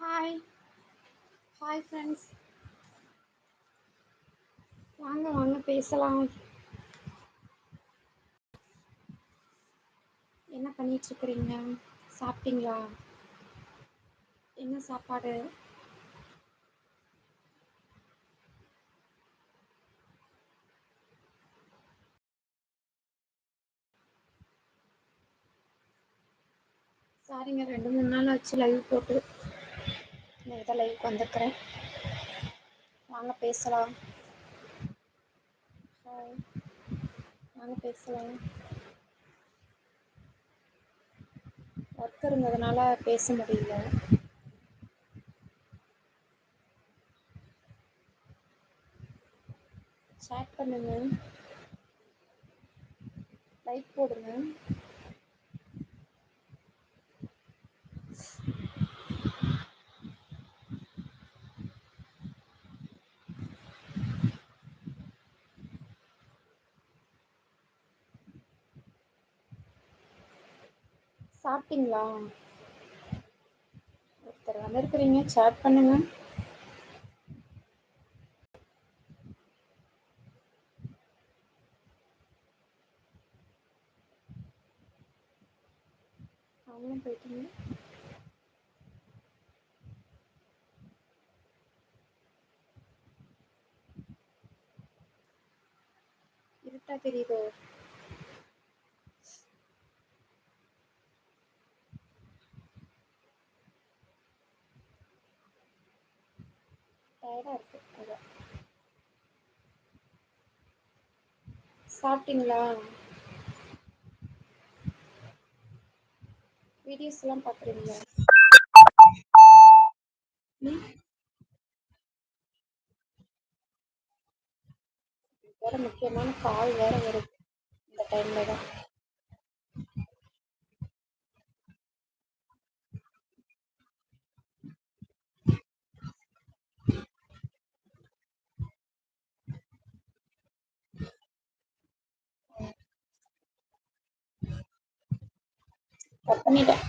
Hi hi friends வாங்க வாங்க பேசலாம். என்ன பண்ணிட்டு இருக்கிறீங்க சாப்பிட்டீங்களா? என்ன சாப்பாடு? சாரிங்க ரெண்டு மூணு நாள் ஆச்சு லைவ் போட்டு. நான் தான் வந்திருக்கிறேன். வாங்க பேசலாம். ஹாய் வாங்க பேசலாம். ஒர்க் இருந்ததுனால பேச முடியல. சேட் பண்ணுங்க. லைக் போடுங்க. சாப்பிட்டீங்களா? ஒருத்தர் வந்திருக்கிறீங்க சேட் பண்ணுங்க. அவங்களும் போயிட்டீங்க. இருட்டா தெரியுதோ டயர்டா இருக்கு அதான் சாப்பிட்டீங்களா? வீடியோஸ் எல்லாம் பாக்குறீங்களா வேற முக்கியமான கால் வேற வருது. இந்த டைம்ல தான். கட் பண்ணிட்டேன்.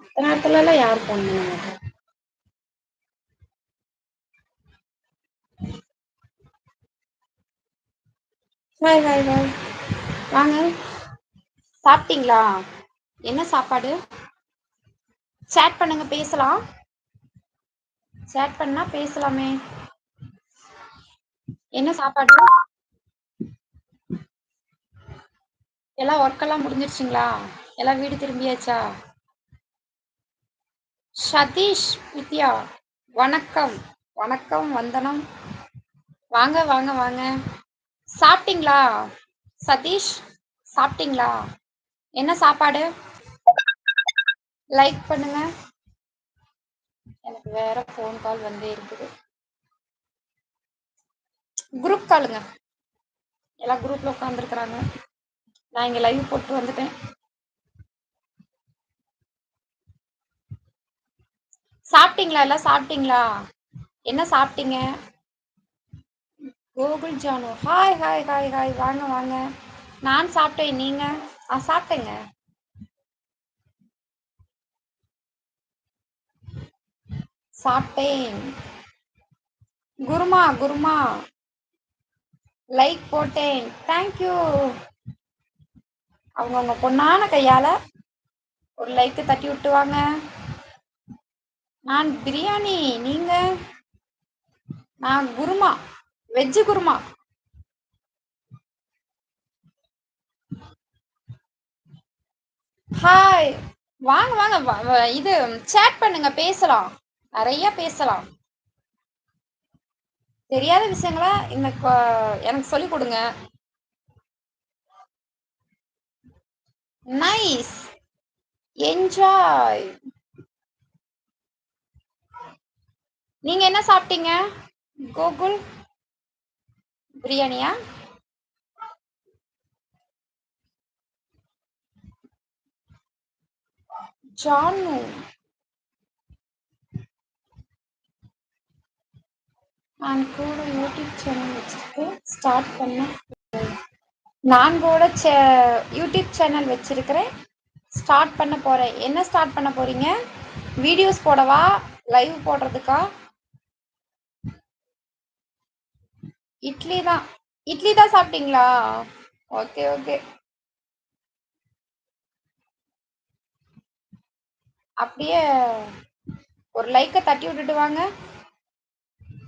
மற்ற நேரத்துல எல்லாம் யார் ஃபோன் பண்ணுவாங்க ஹாய் ஹாய் ஹாய் வாங்க. சாப்பிட்டீங்களா? என்ன சாப்பாடு? சேட் பண்ணுங்க பேசலாம். சேட் பண்ணா பேசலாமே. என்ன சாப்பாடு? எல்லாம் ஒர்க் எல்லாம் முடிஞ்சிருச்சுங்களா? எல்லாம் வீடு திரும்பியாச்சா? சதீஷ் வித்யா வணக்கம். வணக்கம் வந்தனம். வாங்க வாங்க வாங்க. சாப்பிட்டீங்களா? சதீஷ் சாப்பிட்டீங்களா? என்ன சாப்பாடு? லைக் பண்ணுங்க. எனக்கு வேற ஃபோன் கால் வந்தே இருக்குது. குரூப் காலுங்க எல்லாம் குரூப்ல உட்காந்துருக்குறாங்க நான் இங்க லைவ் போட்டு வந்துட்டேன். சாப்பிட்டீங்களா? எல்லாம் சாப்பிட்டீங்களா? என்ன சாப்பிட்டீங்க? Gokul Janu. Hi hi hi hi வாங்க வாங்க. நான் சாப்பிட்டேன். நீங்க? ஆ சாப்பிட்டேங்க. சாப்பிட்டேன். குருமா குருமா. லைக் போட்டேன். தேங்க்யூ அவங்கவுங்க பொண்ணான கையால ஒரு லைக்கு தட்டி விட்டு வாங்க நான் பிரியாணி நீங்க? நான் குருமா வெஜ்ஜு குருமா. ஹாய் வாங்க வாங்க வ- இது சேட் பண்ணுங்க பேசலாம். நிறைய பேசலாம். தெரியாத விஷயங்களா இந்த எனக்கு சொல்லி கொடுங்க. நைஸ் என்ஜாய் நீங்க என்ன சாப்பிட்டீங்க? கோகுல் பிரியாணியா ஜானு நான் கூட யூடியூப் சேனல் வச்சிருக்கேன் ஸ்டார்ட் பண்ண. நான் கூட சே- யூடியூப் சேனல் வச்சிருக்கிறேன். ஸ்டார்ட் பண்ண போறேன். என்ன ஸ்டார்ட் பண்ண போறீங்க? வீடியோஸ் போடவா? லைவ் போடுறதுக்கா? இட்லி தான். இட்லி தான் சாப்பிட்டீங்களா? Okay okay. அப்படியே ஒரு லைக்கை தட்டி விட்டுட்டு வாங்க.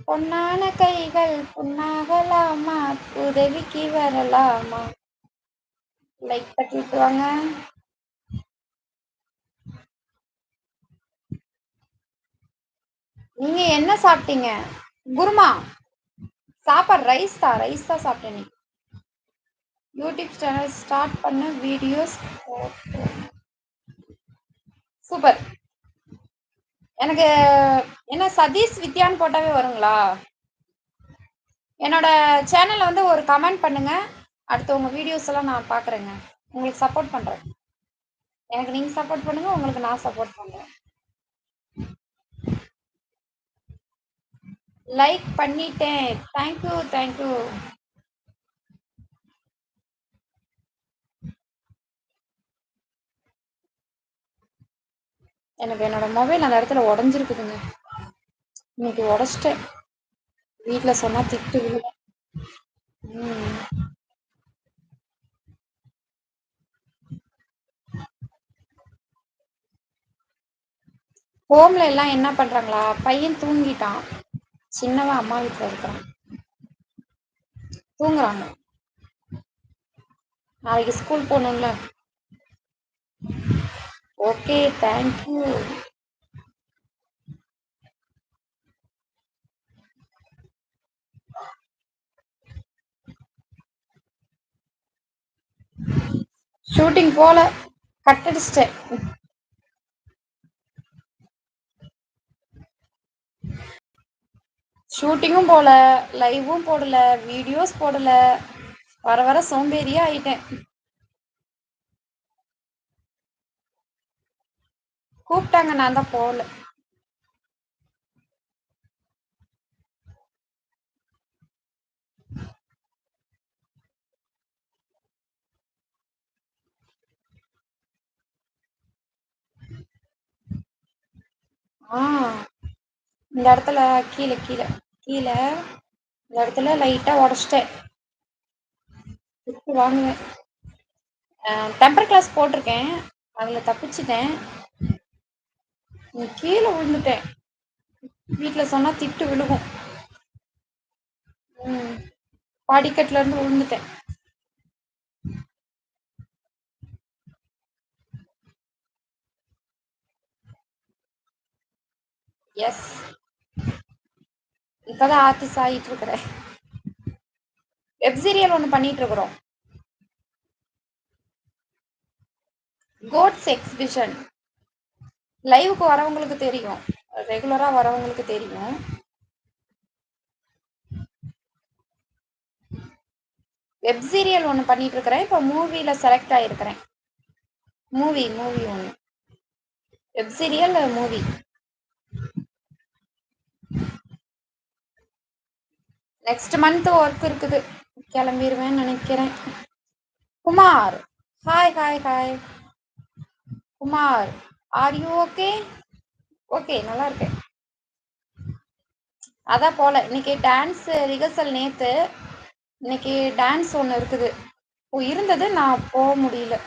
பொன்னான கைகள் புண்ணாகலாமா? உதவிக்கு வரலாமா? லைக் தட்டி வாங்க நீங்க என்ன சாப்பிட்டீங்க? குருமா. சாப்பாடு ரைஸ் தான் ரைஸ் தான் சாப்பிட்டேன் நீ. யூடியூப் சேனல் ஸ்டார்ட் பண்ண வீடியோஸ் சூப்பர். எனக்கு என்ன சதீஷ் வித்யான்னு போட்டாவே வருங்களா? என்னோட சேனல்ல வந்து ஒரு கமெண்ட் பண்ணுங்க. அடுத்து உங்க வீடியோஸ் எல்லாம் நான் பாக்குறேங்க. உங்களுக்கு சப்போர்ட் பண்றேன். எனக்கு நீங்க சப்போர்ட் பண்ணுங்க உங்களுக்கு நான் சப்போர்ட் பண்றேன். லைக் பண்ணிட்டேன். தேங்க்யூ தேங்க்யூ எனக்கு என்னோட மொபைல் அந்த இடத்துல உடஞ்சிருக்குதுங்க. இன்னைக்கு உடச்சிட்டேன். வீட்டில் சொன்னா திட்டு விழும். ம். ஹோம்ல எல்லாம் என்ன பண்றாங்களா? பையன் தூங்கிட்டான். சின்னவன் அம்மா வீட்டுல இருக்கான் தூங்குறாங்க. நாளைக்கு ஸ்கூல் போகணும்ல. ஓகே தேங்க்யூ ஷூட்டிங் போல கட் அடிச்சிட்டேன். ஷூட்டிங்கும் போல லைவும் போடல வீடியோஸ் போடல வர வர சோம்பேறியா ஆயிட்டேன். கூப்பிட்டாங்க நான் தான் போகல. ஆ இந்த இடத்துல கீழே கீழே கீழே இந்த இடத்துல லைட்டா உடச்சிட்டேன். திட்டு வாங்குவேன். டெம்பர் கிளாஸ் போட்டிருக்கேன். அதில் தப்பிச்சிட்டேன். கீழே விழுந்துட்டேன். வீட்டுல சொன்னா திட்டு விழுகும். ம். படிக்கட்டுல இருந்து விழுந்துட்டேன். எஸ் இப்பதான் ஆர்டிஸ்ட் ஆகிட்டு இருக்கிறேன். வெப் சீரியல் ஒன்று பண்ணிட்டு இருக்கிறோம். கோட்ஸ் எக்ஸிபிஷன் லைவுக்கு வரவங்களுக்கு தெரியும். ரெகுலரா வரவங்களுக்கு தெரியும். வெப் சீரியல் ஒன்று பண்ணிட்டு இருக்கிறேன். இப்போ மூவில செலக்ட் ஆயிருக்கிறேன். மூவி மூவி ஒன்று web serial movie next month work இருக்குது. கிளம்பிடுவேன் நினைக்கிறேன். Kumar. Hi hi hi Kumar. Are you okay okay நல்லா இருக்கேன். அதான் போல. இன்னைக்கு டான்ஸ் ரிஹர்சல் நேத்து இன்னைக்கு டான்ஸ் ஒன்று இருக்குது. இப்போ இருந்தது நான் போக முடியல.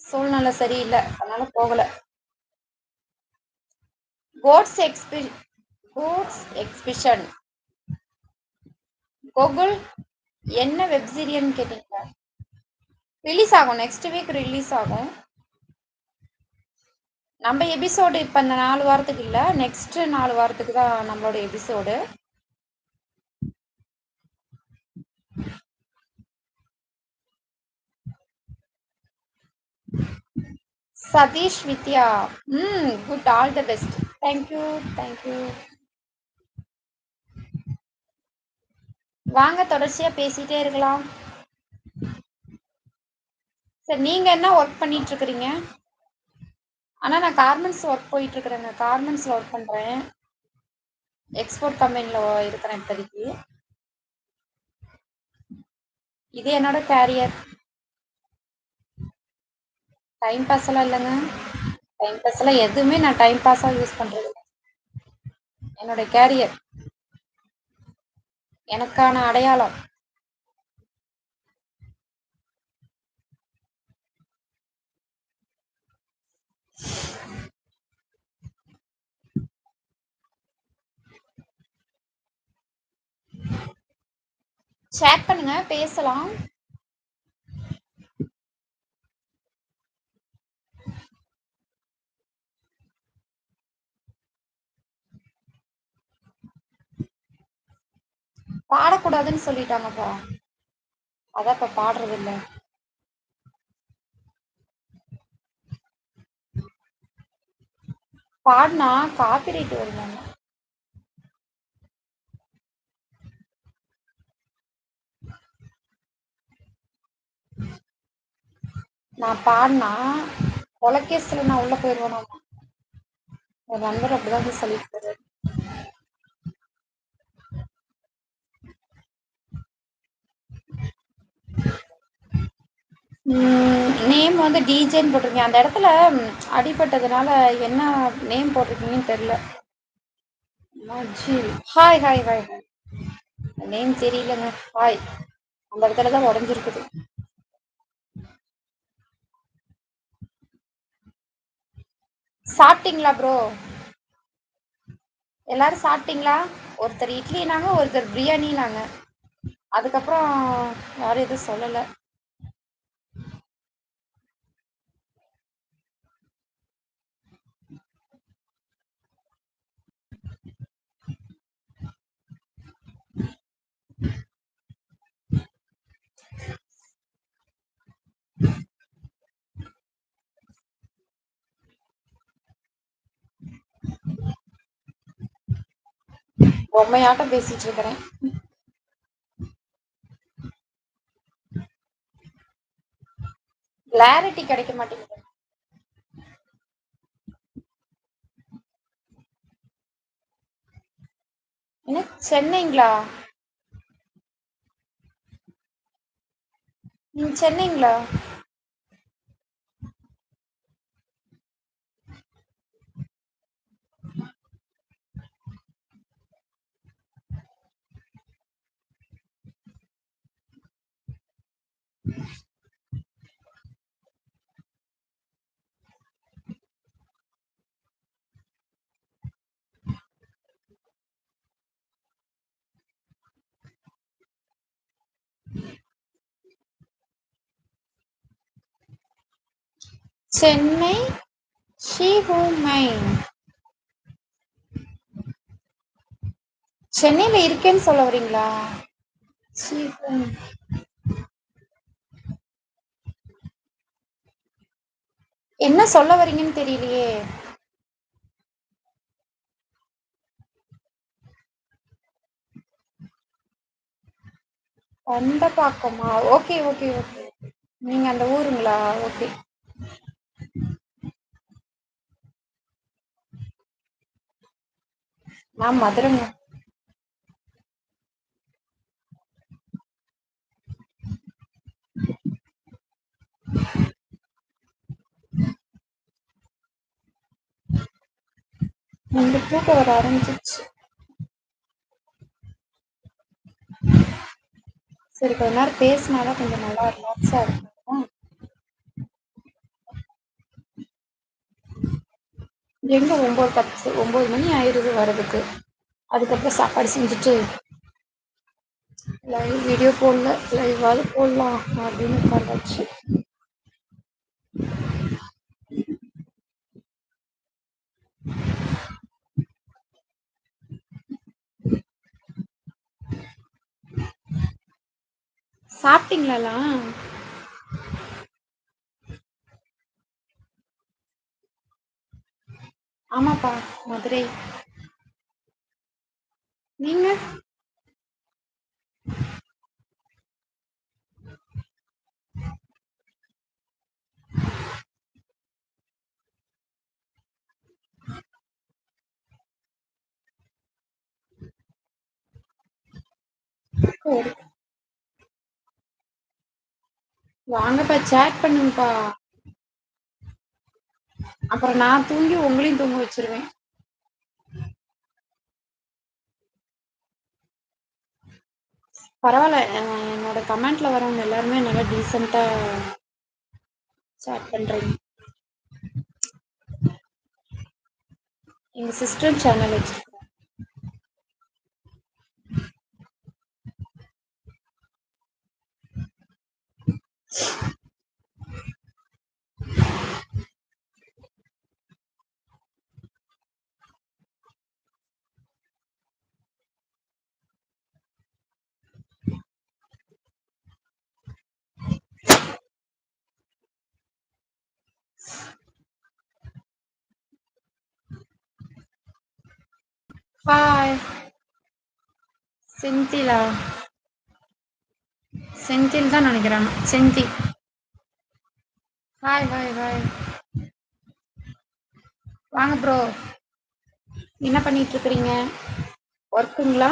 சூழ்நிலை சரியில்லை அதனால போகல. கோட்ஸ் எக்ஸ்பி கோட்ஸ் எக்ஸ்பிஷன் கோகுல் என்ன வெப் சீரியல்னு கேட்டீங்களா? ரிலீஸ் ஆகும் நெக்ஸ்ட் வீக் ரிலீஸ் ஆகும். நம்ம எபிசோடு இப்போ இந்த நாலு வாரத்துக்கு இல்லை நெக்ஸ்ட் நாலு வாரத்துக்கு தான் நம்மளோட episode Satish Vidya. Hmm good all the best thank you thank you வாங்க தொடர்ச்சியா பேசிட்டே இருக்கலாம். சரி நீங்க என்ன ஒர்க் பண்ணிட்டு இருக்கிறீங்க? ஆனா நான் கார்மெண்ட்ஸ் ஒர்க் போயிட்டு இருக்கிறேங்க கார்மெண்ட்ஸ்ல ஒர்க் பண்றேன். எக்ஸ்போர்ட் கம்பெனில இருக்கிறேன் இப்போதைக்கு. இது என்னோட கேரியர் டைம் பாஸ் எல்லாம் இல்லைங்க. டைம் பாஸ் எல்லாம் எதுவுமே நான் டைம் பாஸாக யூஸ் பண்றது என்னோட கேரியர் எனக்கான அடையாளம். சேட் பண்ணுங்க பேசலாம். பாடக்கூடாதுன்னு சொல்லிட்டாங்கப்பா. அதான் இப்ப பாடுறது இல்லை பாடினா காப்பி ரைட் நான் பாடினா பாட்னா கொலகேஸ்ல உள்ள போயிருவேனாமா என் நண்பர் அப்படிதான் சொல்லிட்டு நேம் வந்து டிஜேன்னு போட்டிருக்கீங்க. அந்த இடத்துல அடிபட்டதுனால என்ன நேம் போட்டிருக்கீங்கன்னு தெரியல. Hi hi hi hi name தெரியலங்க. ஹாய் அந்த இடத்துல தான் உடஞ்சிருக்குது. சாப்பிட்டீங்களா ப்ரோ எல்லாரும் சாப்பிட்டீங்களா? ஒருத்தர் இட்லினாங்க ஒருத்தர் பிரியாணினாங்க. அதுக்கப்புறம் யாரும் எதுவும் சொல்லல. பொம்மையாட்டம் பேசிட்டு இருக்கிறேன். கிளாரிட்டி கிடைக்க மாட்டேங்குது. என்ன சென்னைங்களா? ம் சென்னைங்களா? சென்னை ஷி சென்னையில இருக்கேன்னு சொல்ல வரீங்களா என்ன சொல்ல வரீங்கன்னு தெரியலையே. பந்தபாக்கமா ஓகே ஓகே ஓகே. நீங்க அந்த ஊருங்களா? ஓகே. நான் மதுரங்க இந்த பூக்க வர ஆரம்பிச்சிச்சு சரி கொஞ்ச நேரம் பேசினாதான் கொஞ்சம் நல்லா ரிலாக்ஸா இருக்கும் எங்க ஒம்போது பத்து ஒன்பது மணி ஆயிருது வர்றதுக்கு. அதுக்கப்புறம் சாப்பாடு செஞ்சுட்டு லைவ் வீடியோ போடல லைவாவது போடலாம் அப்படின்னு உக்காந்தாச்சு சாப்பிட்டீங்களா ஆமாப்பா மதுரை. நீங்க? வாங்கப்பா சேட் பண்ணுங்கப்பா. அப்புறம் நான் தூங்கி உங்களையும் தூங்க வச்சிருவேன். பரவாயில்ல. என்னோட கமெண்ட்ல வரவங்க எல்லாருமே நல்லா டீசெண்டா சாட் பண்றீங்க. எங்க சிஸ்டர் சேனல் வச்சிருக்கோ ஹாய் செந்திலா செந்தில் தான் நெனைக்கிறே செந்தி ஹாய் ஹாய் ஹாய் வாங்க ப்ரோ என்ன பண்ணிட்டு இருக்கிறீங்க? ஒர்க்குங்களா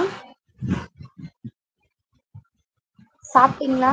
சாப்பிட்டீங்களா?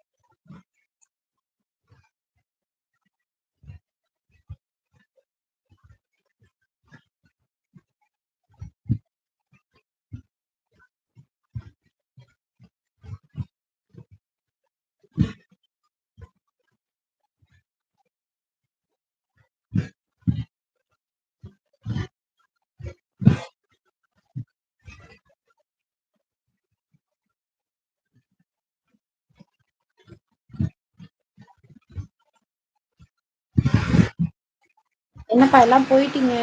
என்னப்பா எல்லாம் போயிட்டீங்க?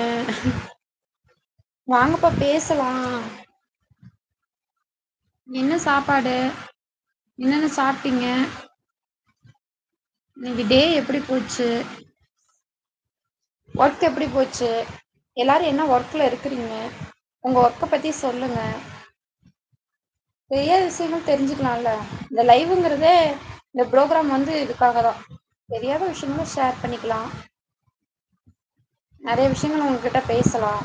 வாங்கப்பா பேசலாம். என்ன சாப்பாடு? என்னென்ன சாப்பிட்டீங்க? இன்னைக்கு டே எப்படி போச்சு? ஒர்க் எப்படி போச்சு? எல்லாரும் என்ன ஒர்க்ல இருக்கிறீங்க? உங்க ஒர்க்க பத்தி சொல்லுங்க. பெரிய விஷயங்கள் தெரிஞ்சுக்கலாம்ல. இந்த லைவுங்கிறதே இந்த ப்ரோக்ராம் வந்து இதுக்காக தான் தெரியாத விஷயங்கள ஷேர் பண்ணிக்கலாம். நிறைய விஷயங்கள் உங்ககிட்ட பேசலாம்.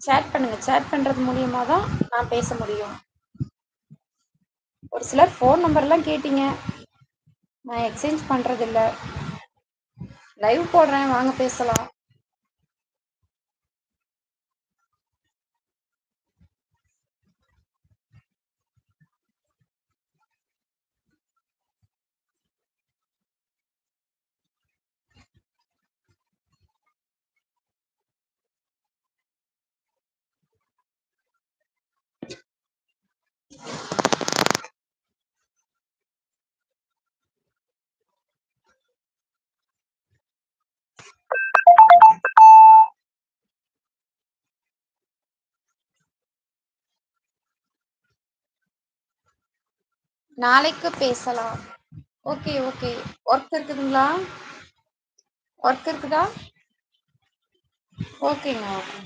சேட் பண்ணுங்க. சேட் பண்றது மூலியமா தான் நான் பேச முடியும். ஒரு சிலர் ஃபோன் நம்பர்லாம் கேட்டீங்க. நான் எக்ஸ்சேஞ்ச் பண்றதில்ல. லைவ் போடுறேன். வாங்க பேசலாம். நாளைக்கு பேசலாம். ஓகே ஓகே ஒர்க் இருக்குதுங்களா? ஒர்க் இருக்குதா? ஓகேங்க ஓகே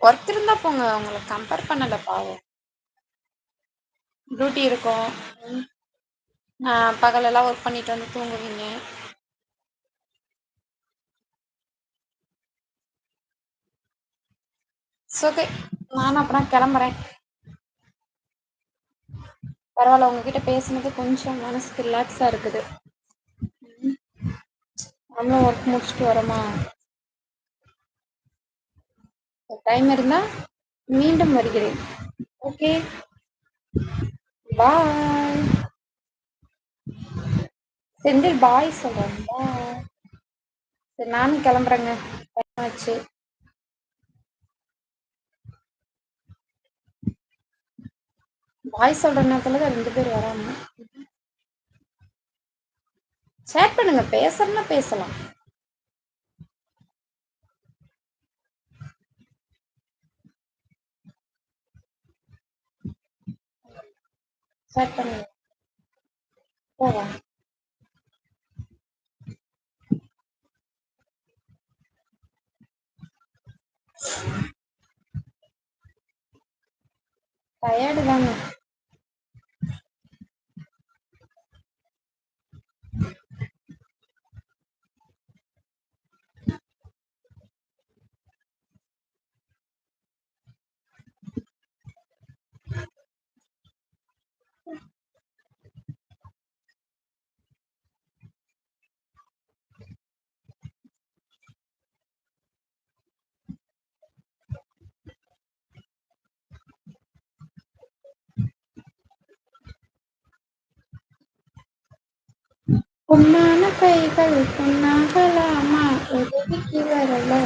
ஒர்க் இருந்தா போங்க. உங்களை கம்பேர் பண்ணல பாவம். டியூட்டி இருக்கும். பகலெல்லாம் ஒர்க் பண்ணிட்டு வந்து தூங்குவீங்க. இட்ஸ் ஓகே நானும் அப்பனா கிளம்புறேன். பரவாயில்ல உங்ககிட்ட பேசுனது கொஞ்சம் மனசுக்கு ரிலாக்ஸா இருக்குது. நம்மளும் ஒர்க் முடிச்சுட்டு வரோமா? டைம் இருந்தா மீண்டும் வருகிறேன். ஓகே பாய் செந்தில் பாய் சொல்றாங்க பாய் சரி நானும் கிளம்புறேங்க. டைம் ஆச்சு. பாய் சொல்ற நேரத்துல ரெண்டு பேர் வராங்க. சேட் பண்ணுங்க பேசணும்னா பேசலாம். சேட் பண்ணுங்க. போவா டயர்டு தாங்க. பொன்னான கைகள் பொன்னாகலாமா உதவிக்கு வரலாமா?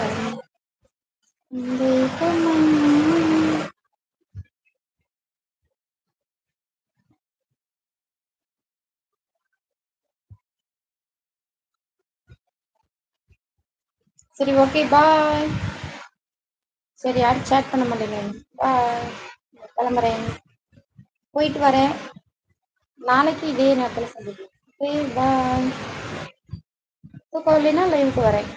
சரி ஓகே பாய் சரி யாரும் சேட் பண்ண மாட்டேங்க பாய் கிளம்புறேன். போயிட்டு வரேன். நாளைக்கு இதே நேரத்தில் சந்திப்போம் ஓகே பாய் தூக்கம் இல்லைன்னா லைவுக்கு வரேன்